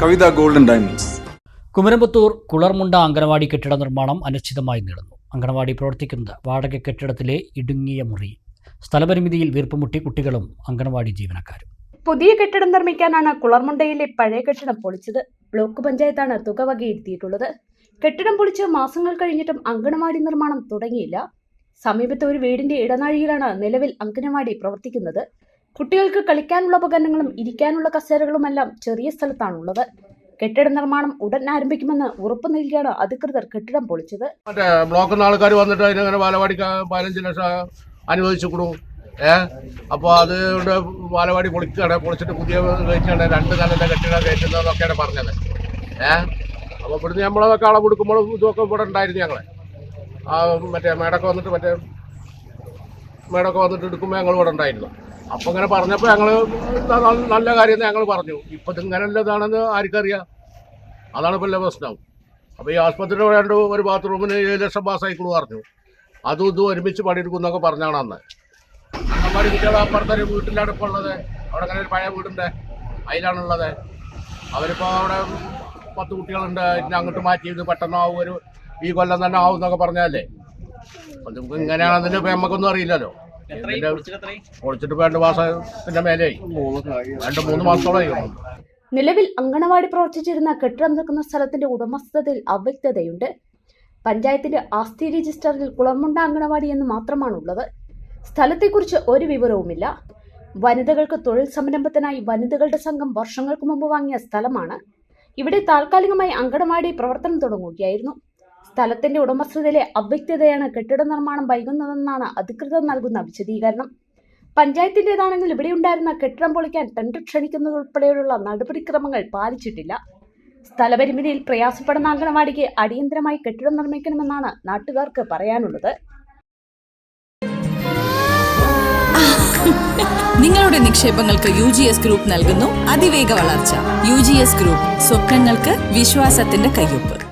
Kavitha golden diamonds. Kumaramputhur Kularmunda anganwadi കെട്ടിട നിർമ്മാണം അനിശ്ചിതമായി നീളുന്നു. അങ്കണവാടി പ്രവർത്തിക്കുന്നത് വാടക കെട്ടിടത്തിലെ ഇടുങ്ങിയ മുറി. സ്ഥലപരിമിതിയിൽ വീർപ്പുമുട്ടി കുട്ടികളും അങ്കണവാടി ജീവനക്കാരും. പുതിയ കെട്ടിടം നിർമ്മിക്കാനാണ് കുളർമുണ്ടയിലെ പഴയ കെട്ടിടം പൊളിച്ചത്. ബ്ലോക്ക് പഞ്ചായത്താണ് തുക വകയിരുത്തിയിട്ടുള്ളത്. കെട്ടിടം പൊളിച്ച് മാസങ്ങൾ കഴിഞ്ഞിട്ടും അങ്കണവാടി നിർമ്മാണം തുടങ്ങിയില്ല. സമീപത്തെ ഒരു വീടിന്റെ ഇടനാഴിയിലാണ് നിലവിൽ അങ്കണവാടി പ്രവർത്തിക്കുന്നത്. കുട്ടികൾക്ക് കളിക്കാനുള്ള ഉപകരണങ്ങളും ഇരിക്കാനുള്ള കസേരകളുമെല്ലാം ചെറിയ സ്ഥലത്താണുള്ളത്. കെട്ടിട നിർമ്മാണം ഉടൻ ആരംഭിക്കുമെന്ന് ഉറപ്പ് നൽകിയാണ് അധികൃതർ കെട്ടിടം പൊളിച്ചത്. മറ്റേ ബ്ലോക്കിൽ നിന്ന് ആൾക്കാർ വന്നിട്ട് അതിനങ്ങനെ ബാലവാടി പതിനഞ്ച് ലക്ഷം അനുവദിച്ചു കൊടുക്കും ഏ അപ്പോൾ അതുകൊണ്ട് ബാലവാടി പൊളിക്കുകയാണ് പൊളിച്ചിട്ട് പുതിയ കയറ്റാണ് രണ്ട് നിലന്റെ കെട്ടിടം കയറ്റുന്നതെന്നൊക്കെയാണ് പറഞ്ഞത്. ഏ? അപ്പോൾ ഇവിടുന്ന് നമ്മളൊക്കെ അളവ് കൊടുക്കുമ്പോൾ ഇതൊക്കെ ഇവിടെ ഉണ്ടായിരുന്നു ഞങ്ങളെ. ആ മറ്റേ മേടൊക്കെ വന്നിട്ട് മറ്റേ മേടൊക്കെ വന്നിട്ട് എടുക്കുമ്പോൾ ഞങ്ങൾ ഇവിടെ ഉണ്ടായിരുന്നു. അപ്പോൾ ഇങ്ങനെ പറഞ്ഞപ്പോൾ ഞങ്ങൾ നല്ല കാര്യം ഞങ്ങൾ പറഞ്ഞു. ഇപ്പം ഇതിങ്ങനെയുള്ളതാണെന്ന് ആർക്കറിയാം. അതാണ് വല്ല പ്രശ്നം. അപ്പോൾ ഈ ആശുപത്രി വേണ്ട ഒരു ബാത്റൂമിന് ഏഴ് ലക്ഷം പാസ്സായിക്കുള്ളൂ പറഞ്ഞു. അതും ഇതും ഒരുമിച്ച് പണിയെടുക്കും എന്നൊക്കെ പറഞ്ഞാണ് അന്ന്. അമ്മമാര് കുട്ടികൾ അപ്പുറത്തെ ഒരു വീട്ടിലാണ് ഇപ്പോൾ അവിടെ അങ്ങനെ ഒരു പഴയ വീടുണ്ട്. അതിലാണുള്ളത് അവരിപ്പോൾ അവിടെ പത്ത് കുട്ടികളുണ്ട്. ഇതിനെ അങ്ങോട്ട് മാറ്റി ഇത് പെട്ടെന്ന് ആവും ഒരു ഈ കൊല്ലം തന്നെ ആവും എന്നൊക്കെ പറഞ്ഞാലേ. അപ്പം നമുക്ക് ഇങ്ങനെയാണെന്നുണ്ടെങ്കിൽ ഇപ്പം നമുക്കൊന്നും അറിയില്ലല്ലോ. രണ്ട് മാസത്തിന്റെ മേലെയായി. രണ്ട് മൂന്ന് മാസത്തോളമായി നിലവിൽ അങ്കണവാടി പ്രവർത്തിച്ചിരുന്ന കെട്ടിടം നിൽക്കുന്ന സ്ഥലത്തിന്റെ ഉടമസ്ഥതയിൽ അവ്യക്തതയുണ്ട്. പഞ്ചായത്തിന്റെ ആസ്തി രജിസ്റ്ററിൽ കുളമുണ്ട അങ്കണവാടി എന്ന് മാത്രമാണുള്ളത്. സ്ഥലത്തെക്കുറിച്ച് ഒരു വിവരവുമില്ല. വനിതകൾക്ക് തൊഴിൽ സംരംഭത്തിനായി വനിതകളുടെ സംഘം വർഷങ്ങൾക്ക് മുമ്പ് വാങ്ങിയ സ്ഥലമാണ്. ഇവിടെ താൽക്കാലികമായി അങ്കണവാടി പ്രവർത്തനം തുടങ്ങുകയായിരുന്നു. സ്ഥലത്തിന്റെ ഉടമസ്ഥതയിലെ അവ്യക്തതയാണ് കെട്ടിട നിർമ്മാണം വൈകുന്നതെന്നാണ് അധികൃതർ നൽകുന്ന വിശദീകരണം. പഞ്ചായത്തിന്റേതാണെങ്കിൽ ഇവിടെയുണ്ടായിരുന്ന കെട്ടിടം പൊളിക്കാൻ ടെൻഡർ ക്ഷണിക്കുന്നതുൾപ്പെടെയുള്ള നടപടിക്രമങ്ങൾ പാലിച്ചിട്ടില്ല. സ്ഥലപരിമിതിയിൽ പ്രയാസപ്പെടുന്ന അംഗനവാടിക്ക് അടിയന്തരമായി കെട്ടിടം നിർമ്മിക്കണമെന്നാണ് നാട്ടുകാർക്ക് പറയാനുള്ളത്. നിങ്ങളുടെ നിക്ഷേപങ്ങൾക്ക് യു ജി എസ് ഗ്രൂപ്പ് നൽകുന്നു അതിവേഗ വളർച്ച. യു ജി എസ് ഗ്രൂപ്പ് സ്വപ്നങ്ങൾക്ക് വിശ്വാസത്തിന്റെ കയ്യൊപ്പ്.